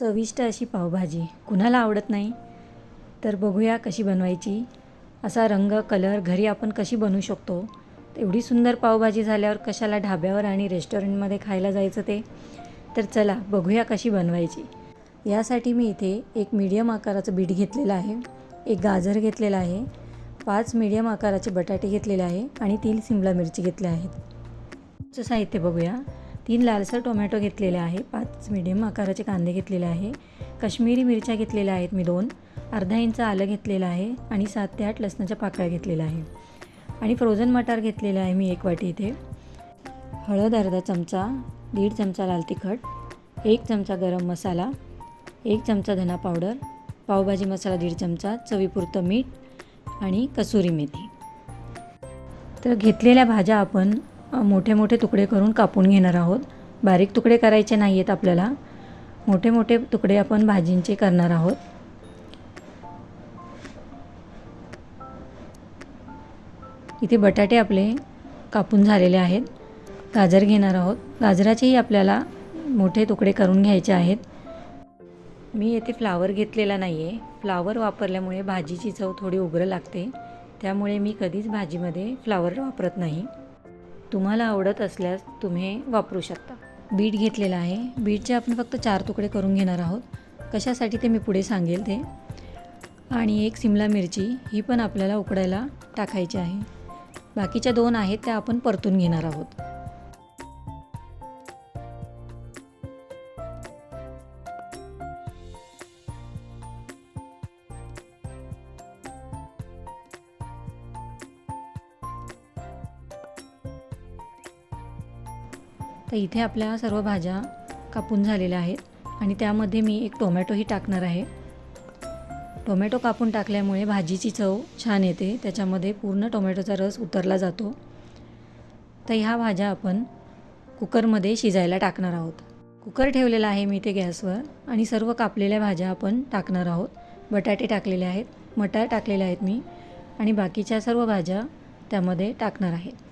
चविष्ट अशी पावभाजी. कुणाला आवडत नाही? तर बघूया कशी बनवायची. असा रंग कलर घरी आपण कशी बनवू शकतो? एवढी सुंदर पावभाजी झाल्यावर कशाला ढाब्यावर आणि रेस्टॉरंटमध्ये खायला जायचं ते? तर चला बघूया कशी बनवायची. यासाठी मी इथे एक मीडियम आकाराचं बीट घेतलेलं आहे. एक गाजर घेतलेला आहे. पाच मीडियम आकाराचे बटाटे घेतलेले आहे. आणि तीन सिमला मिरची घेतल्या आहेत. चं साहित्य बघूया. तीन लालसर टोमॅटो घेतलेले आहे पाच मिडियम आकाराचे कांदे घेतलेले आहे काश्मीरी मिरच्या घेतलेल्या आहेत मी दोन अर्धा इंच आलं घेतलेलं आहे आणि सात ते आठ लसणाच्या पाकळ्या घेतलेल्या आहे. आणि फ्रोझन मटार घेतलेलं आहे मी एक वाटी इथे. हळद अर्धा चमचा दीड चमचा लाल तिखट एक चमचा गरम मसाला एक चमचा धना पावडर पावभाजी मसाला दीड चमचा चवीपुरतं मीठ आणि कसुरी मेथी. तर घेतलेल्या भाज्या आपण मोठे मोठे तुकडे करून कापून घेणार आहोत. बारीक तुकडे करायचे नाही आहेत आपल्याला. मोठे मोठे तुकडे आपण भाजींचे करणार आहोत. इथे बटाटे आपले कापून झालेले आहेत. गाजर घेणार आहोत. गाजराचेही आपल्याला मोठे तुकडे करून घ्यायचे आहेत. मी येथे फ्लावर घेतलेला नाही आहे फ्लावर वापरल्यामुळे भाजीची चव थोडी उग्र लागते. त्यामुळे मी कधीच भाजीमध्ये फ्लावर वापरत नाही. तुम्हाला आवडत असल्यास तुम्ही वापरू शकता. बीट घेतलेला आहे. बीटचे आपण फक्त चार तुकडे करून घेणार आहोत. कशासाठी ते मी पुढे सांगेल ते. आणि एक सिमला मिरची ही पण आपल्याला उकडायला टाकायची आहे. बाकीच्या दोन आहेत त्या आपण परतून घेणार आहोत. तर इथे आपल्या सर्व भाज्या कापून झालेल्या आहेत आणि त्यामध्ये मी एक टोमॅटोही टाकणार आहे. टोमॅटो कापून टाकल्यामुळे भाजीची चव छान येते. त्याच्यामध्ये पूर्ण टोमॅटोचा रस उतरला जातो. तर ह्या भाज्या आपण कुकरमध्ये शिजायला टाकणार आहोत. कुकर ठेवलेला आहे मी ते गॅसवर आणि सर्व कापलेल्या भाज्या आपण टाकणार आहोत. बटाटे टाकलेले आहेत मटार टाकलेले आहेत मी आणि बाकीच्या सर्व भाज्या त्यामध्ये टाकणार आहेत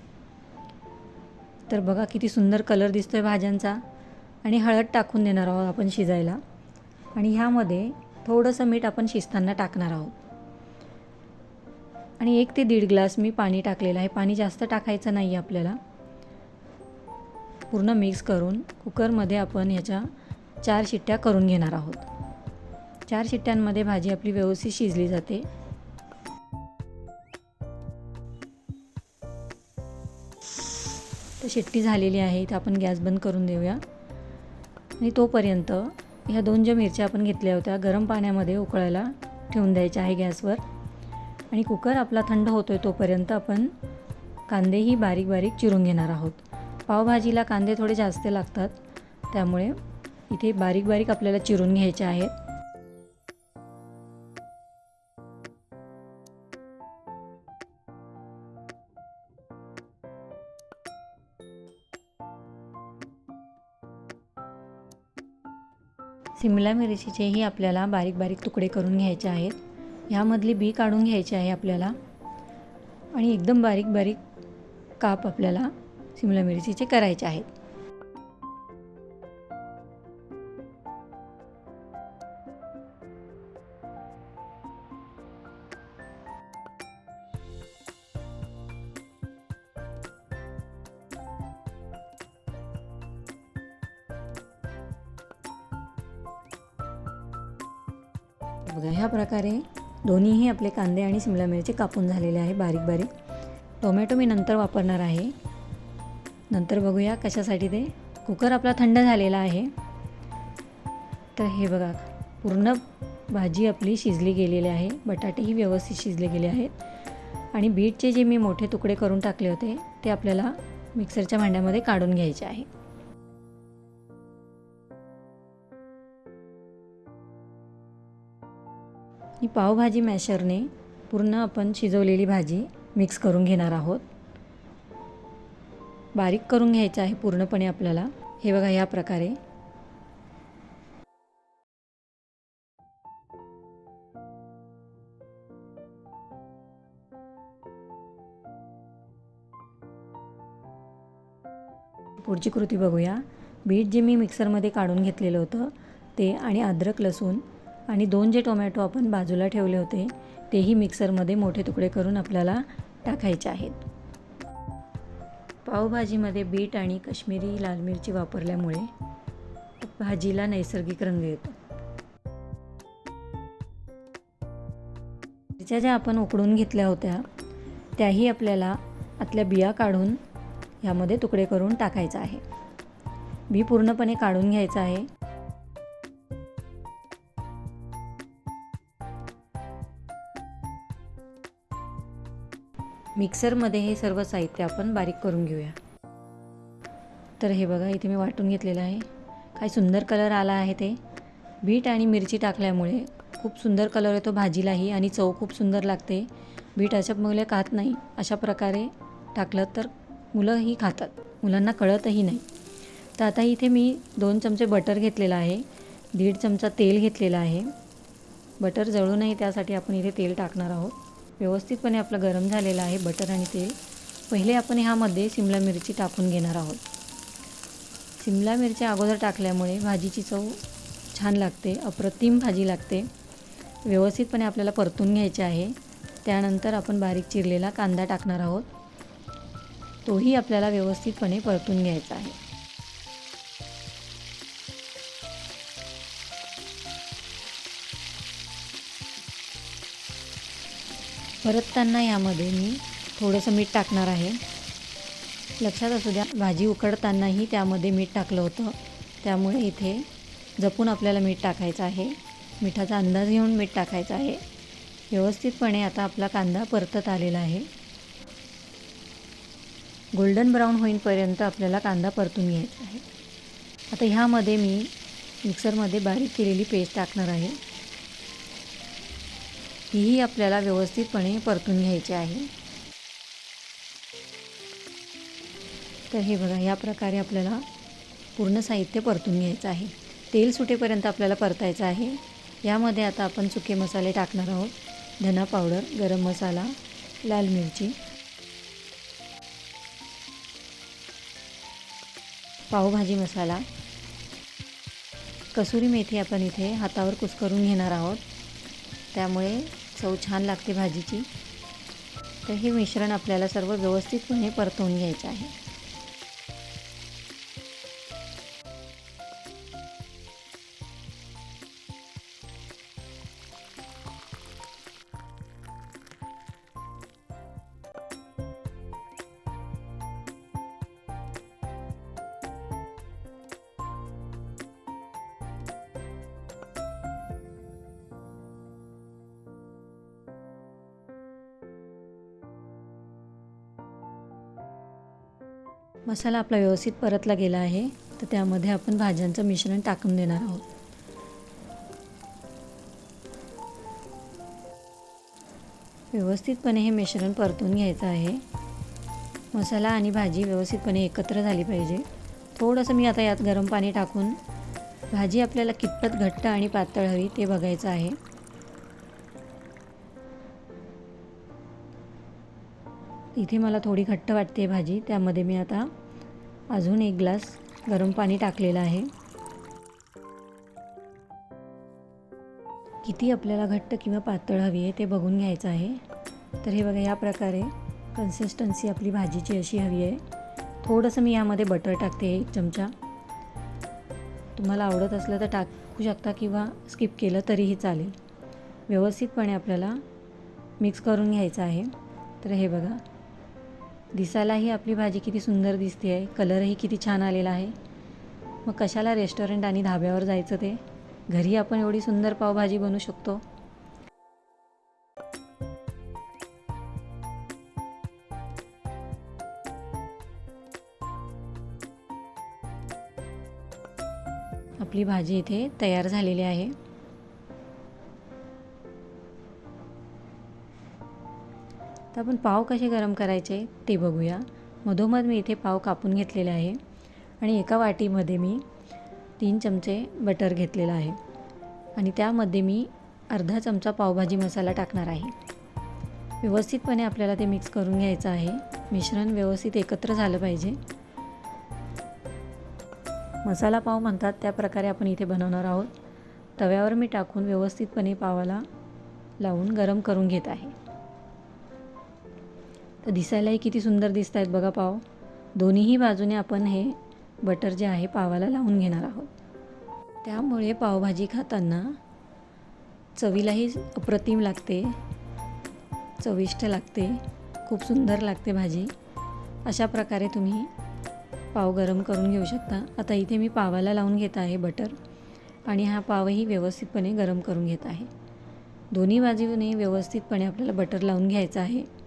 तर बघा किती सुंदर कलर दिसतो आहे भाज्यांचा. आणि हळद टाकून देणार आहोत आपण शिजायला. आणि ह्यामध्ये थोडंसं मीठ आपण शिजताना टाकणार आहोत. आणि एक ते दीड ग्लास मी पाणी टाकलेलं आहे. पाणी जास्त टाकायचं नाही आहे आपल्याला. पूर्ण मिक्स करून कुकरमध्ये आपण ह्याच्या चार शिट्ट्या करून घेणार आहोत. चार शिट्ट्यांमध्ये भाजी आपली व्यवस्थित शिजली जाते. तर शिट्टी झालेली आहे तर आपण गॅस बंद करून देऊया. आणि तोपर्यंत ह्या दोन ज्या मिरच्या आपण घेतल्या होत्या गरम पाण्यामध्ये उकळायला ठेवून द्यायच्या आहे गॅसवर. आणि कुकर आपला थंड होतो आहे तोपर्यंत आपण कांदेही बारीक बारीक चिरून घेणार आहोत. पावभाजीला कांदे थोडे जास्त लागतात त्यामुळे इथे बारीक बारीक आपल्याला चिरून घ्यायचे आहेत. शिमला मिरचीचेही आपल्याला बारीक बारीक तुकडे करून घ्यायचे आहेत. ह्यामधली बी काढून घ्यायची आहे आपल्याला. आणि एकदम बारीक बारीक काप आपल्याला शिमला मिरचीचे करायचे आहेत. बघा ह्या प्रकारे दोन्हीही आपले कांदे आणि शिमला मिरची कापून झालेले आहे बारीक बारीक. टोमॅटो मी नंतर वापरणार आहे. नंतर बघूया कशासाठी ते. कुकर आपला थंड झालेला आहे. तर हे बघा पूर्ण भाजी आपली शिजली गेलेली आहे. बटाटेही व्यवस्थित शिजले गेले आहेत. आणि बीटचे जे मी मोठे तुकडे करून टाकले होते ते आपल्याला मिक्सरच्या भांड्यामध्ये काढून घ्यायचे आहे. ही पावभाजी मॅशरने पूर्ण आपण शिजवलेली भाजी मिक्स करून घेणार आहोत. बारीक करून घ्यायचं आहे पूर्णपणे आपल्याला. हे बघा या प्रकारे. पुढची कृती बघूया. बीट जे मी मिक्सरमध्ये काढून घेतलेलं होतं ते आणि अद्रक लसूण आणि दोन जे टोमॅटो आपण बाजूला ठेवले होते तेही मिक्सरमध्ये मोठे तुकडे करून आपल्याला टाकायचे आहेत. पावभाजीमध्ये बीट आणि काश्मीरी लाल मिरची वापरल्यामुळे भाजीला नैसर्गिक रंग येतो. मिरच्या ज्या आपण उकडून घेतल्या होत्या त्याही आपल्याला आतल्या बिया काढून ह्यामध्ये तुकडे करून टाकायचा आहे. बी पूर्णपणे काढून घ्यायचं आहे. मिक्सरमध्ये हे सर्व साहित्य आपण बारीक करून घेऊया. तर हे बघा इथे मी वाटून घेतलेलं आहे. काय सुंदर कलर आला आहे ते. बीट आणि मिरची टाकल्यामुळे खूप सुंदर कलर येतो भाजीलाही आणि चव खूप सुंदर लागते. बीट अशा मुले खात नाही. अशा प्रकारे टाकलं तर मुलंही खातात. मुलांना कळतही नाही. तर आता इथे मी दोन चमचे बटर घेतलेलं आहे. दीड चमचा तेल घेतलेलं आहे. बटर जळू नये त्यासाठी आपण इथे तेल टाकणार आहोत. व्यवस्थितपणे आपलं गरम झालेलं आहे बटर आणि तेल. पहिले आपण ह्यामध्ये सिमला मिरची टाकून घेणार आहोत. सिमला मिरच्या अगोदर टाकल्यामुळे भाजीची चव छान लागते अप्रतिम भाजी लागते. व्यवस्थितपणे आपल्याला परतून घ्यायचे आहे. त्यानंतर आपण बारीक चिरलेला कांदा टाकणार आहोत. तोही आपल्याला व्यवस्थितपणे परतून घ्यायचा आहे. परतताना यामध्ये मी थोडंसं मीठ टाकणार आहे. लक्षात असू द्या भाजी उकडतानाही त्यामध्ये मीठ टाकलं होतं. त्यामुळे इथे जपून आपल्याला मीठ टाकायचं आहे. मिठाचा अंदाज घेऊन मीठ टाकायचं आहे. व्यवस्थितपणे आता आपला कांदा परतत आलेला आहे. गोल्डन ब्राऊन होईपर्यंत आपल्याला कांदा परतून घ्यायचा आहे. आता ह्यामध्ये मी मिक्सरमध्ये बारीक केलेली पेस्ट टाकणार आहे. तीही आपल्याला व्यवस्थितपणे परतून घ्यायची आहे. तर हे बघा या प्रकारे आपल्याला पूर्ण साहित्य परतून घ्यायचं आहे. तेल सुटेपर्यंत आपल्याला परतायचं आहे. यामध्ये आता आपण सुके मसाले टाकणार आहोत. धना पावडर गरम मसाला लाल मिरची पावभाजी मसाला कसुरी मेथी आपण इथे हातावर कुस्करून घेणार आहोत. त्यामुळे चव छान लागते भाजीची. तर हे मिश्रण आपल्याला सर्व व्यवस्थितपणे परतवून घ्यायचं आहे. मसाला आपला व्यवस्थित परतला गेला आहे. तर त्यामध्ये आपण भाज्यांचं मिश्रण टाकून देणार आहोत. व्यवस्थितपणे हे मिश्रण परतून घ्यायचं आहे. मसाला आणि भाजी व्यवस्थितपणे एकत्र झाली पाहिजे. थोडंसं मी आता यात गरम पाणी टाकून भाजी आपल्याला कितपत घट्ट आणि पातळ हवी ते बघायचं आहे. इथे मला थोडी घट्ट वाटते भाजी. त्यामध्ये मी आता अजून एक ग्लास गरम पाणी टाकलेलं आहे. किती आपल्याला घट्ट किंवा पातळ हवी आहे ते बघून घ्यायचं आहे. तर हे बघा या प्रकारे कन्सिस्टन्सी आपली भाजीची अशी हवी आहे. थोडंसं मी यामध्ये बटर टाकते एक चमचा. तुम्हाला आवडत असलं तर टाकू शकता किंवा स्किप केलं तरीही चालेल. व्यवस्थितपणे आपल्याला मिक्स करून घ्यायचं आहे. तर हे बघा दिसायलाही आपली भाजी किती सुंदर दिसते आहे कलरही किती छान आलेला आहे. मग कशाला रेस्टॉरंट आणि धाब्यावर जायचं ते? घरी आपण एवढी सुंदर पावभाजी बनवू शकतो? आपली भाजी इथे तयार झालेली आहे. आता आपण पाव कसे गरम करायचे ते बघूया. मधोमध मी इथे पाव कापून घेतलेले आहे. आणि एका वाटीमध्ये मी तीन चमचे बटर घेतलेलं आहे. आणि त्यामध्ये मी अर्धा चमचा पावभाजी मसाला टाकणार आहे. व्यवस्थितपणे आपल्याला ते मिक्स करून घ्यायचं आहे. मिश्रण व्यवस्थित एकत्र झालं पाहिजे. मसाला पाव म्हणतात त्या प्रकारे आपण इथे बनवणार आहोत. तव्यावर मी टाकून व्यवस्थितपणे पावाला लावून गरम करून घेत आहे. तर दिसायलाही किती सुंदर दिसत आहेत बघा पाव. दोन्हीही बाजूने आपण हे बटर जे आहे पावाला लावून घेणार आहोत. त्यामुळे पावभाजी खाताना चवीलाही अप्रतिम लागते चविष्ट लागते खूप सुंदर लागते भाजी. अशा प्रकारे तुम्ही पाव गरम करून घेऊ शकता. आता इथे मी पावाला लावून घेत आहे बटर आणि हा पावही व्यवस्थितपणे गरम करून घेत आहे. दोन्ही बाजूने व्यवस्थितपणे आपल्याला बटर लावून घ्यायचं आहे.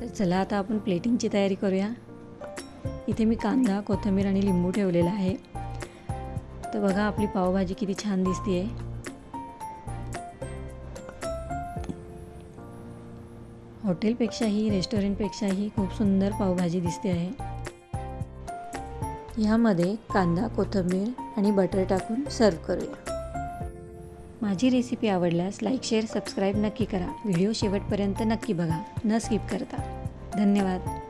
तर चला आता आपण प्लेटिंगची तयारी करूया. इथे मी कांदा कोथिंबीर आणि लिंबू ठेवलेला आहे. तर बघा आपली पावभाजी किती छान दिसते आहे हॉटेलपेक्षाही रेस्टॉरंटपेक्षाही खूप सुंदर पावभाजी दिसते आहे. ह्यामध्ये कांदा कोथिंबीर आणि बटर टाकून सर्व करूया. माझी रेसिपी आवडल्यास लाईक शेअर सबस्क्राईब नक्की करा. व्हिडिओ शेवटपर्यंत नक्की बघा. न स्किप करता. धन्यवाद.